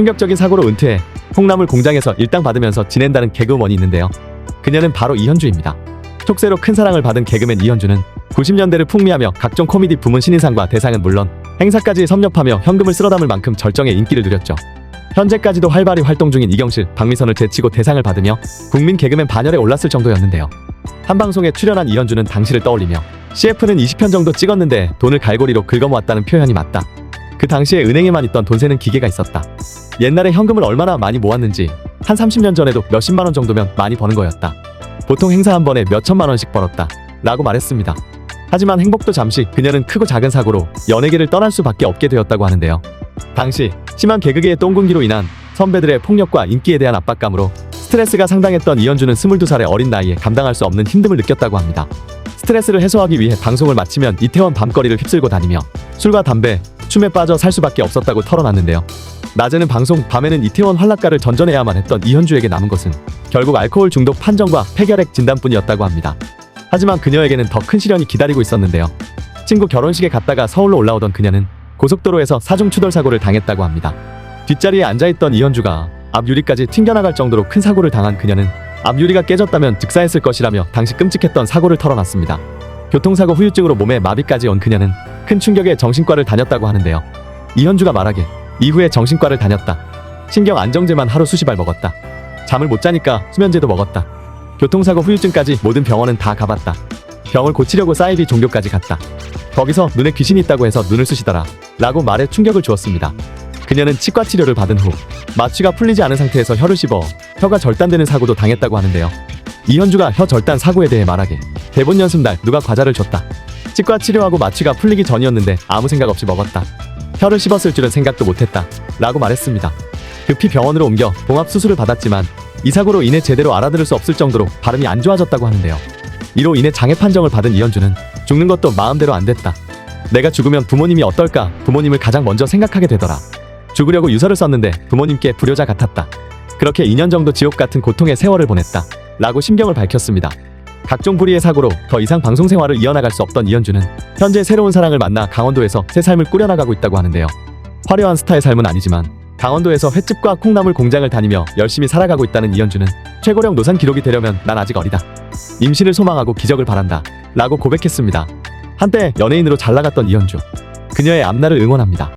충격적인 사고로 은퇴해 콩나물 공장에서 일당 받으면서 지낸다는 개그우먼이 있는데요. 그녀는 바로 이현주입니다. 촉새로 큰 사랑을 받은 개그맨 이현주는 90년대를 풍미하며 각종 코미디 부문 신인상과 대상은 물론 행사까지 섭렵하며 현금을 쓸어담을 만큼 절정의 인기를 누렸죠. 현재까지도 활발히 활동 중인 이경실, 박미선을 제치고 대상을 받으며 국민 개그맨 반열에 올랐을 정도였는데요. 한 방송에 출연한 이현주는 당시를 떠올리며 CF는 20편 정도 찍었는데 돈을 갈고리로 긁어모았다는 표현이 맞다. 그 당시에 은행에만 있던 돈 세는 기계가 있었다. 옛날에 현금을 얼마나 많이 모았는지 한 30년 전에도 몇십만 원 정도면 많이 버는 거였다. 보통 행사 한 번에 몇천만 원씩 벌었다. 라고 말했습니다. 하지만 행복도 잠시 그녀는 크고 작은 사고로 연예계를 떠날 수밖에 없게 되었다고 하는데요. 당시 심한 개그계의 똥군기로 인한 선배들의 폭력과 인기에 대한 압박감으로 스트레스가 상당했던 이현주는 22살의 어린 나이에 감당할 수 없는 힘듦을 느꼈다고 합니다. 스트레스를 해소하기 위해 방송을 마치면 이태원 밤거리를 휩쓸고 다니며 술과 담배, 춤에 빠져 살 수밖에 없었다고 털어놨는데요. 낮에는 방송, 밤에는 이태원 환락가를 전전해야만 했던 이현주에게 남은 것은 결국 알코올 중독 판정과 폐결핵 진단뿐이었다고 합니다. 하지만 그녀에게는 더 큰 시련이 기다리고 있었는데요. 친구 결혼식에 갔다가 서울로 올라오던 그녀는 고속도로에서 사중 추돌 사고를 당했다고 합니다. 뒷자리에 앉아있던 이현주가 앞 유리까지 튕겨나갈 정도로 큰 사고를 당한 그녀는 앞 유리가 깨졌다면 즉사했을 것이라며 당시 끔찍했던 사고를 털어놨습니다. 교통사고 후유증으로 몸에 마비까지 온 그녀는 큰 충격에 정신과를 다녔다고 하는데요. 이현주가 말하길 이후에 정신과를 다녔다. 신경 안정제만 하루 수십 알 먹었다. 잠을 못 자니까 수면제도 먹었다. 교통사고 후유증까지 모든 병원은 다 가봤다. 병을 고치려고 사이비 종교까지 갔다. 거기서 눈에 귀신이 있다고 해서 눈을 쑤시더라. 라고 말에 충격을 주었습니다. 그녀는 치과 치료를 받은 후 마취가 풀리지 않은 상태에서 혀를 씹어 혀가 절단되는 사고도 당했다고 하는데요. 이현주가 혀 절단 사고에 대해 말하길 대본 연습 날 누가 과자를 줬다. 치과 치료하고 마취가 풀리기 전이었는데 아무 생각 없이 먹었다. 혀를 씹었을 줄은 생각도 못했다. 라고 말했습니다. 급히 병원으로 옮겨 봉합 수술을 받았지만 이 사고로 인해 제대로 알아들을 수 없을 정도로 발음이 안 좋아졌다고 하는데요. 이로 인해 장애 판정을 받은 이현주는 죽는 것도 마음대로 안 됐다. 내가 죽으면 부모님이 어떨까 부모님을 가장 먼저 생각하게 되더라. 죽으려고 유서를 썼는데 부모님께 불효자 같았다. 그렇게 2년 정도 지옥 같은 고통의 세월을 보냈다. 라고 심경을 밝혔습니다. 각종 불의의 사고로 더 이상 방송 생활을 이어나갈 수 없던 이현주는 현재 새로운 사랑을 만나 강원도에서 새 삶을 꾸려나가고 있다고 하는데요. 화려한 스타의 삶은 아니지만 강원도에서 횟집과 콩나물 공장을 다니며 열심히 살아가고 있다는 이현주는 최고령 노산 기록이 되려면 난 아직 어리다. 임신을 소망하고 기적을 바란다. 라고 고백했습니다. 한때 연예인으로 잘 나갔던 이현주. 그녀의 앞날을 응원합니다.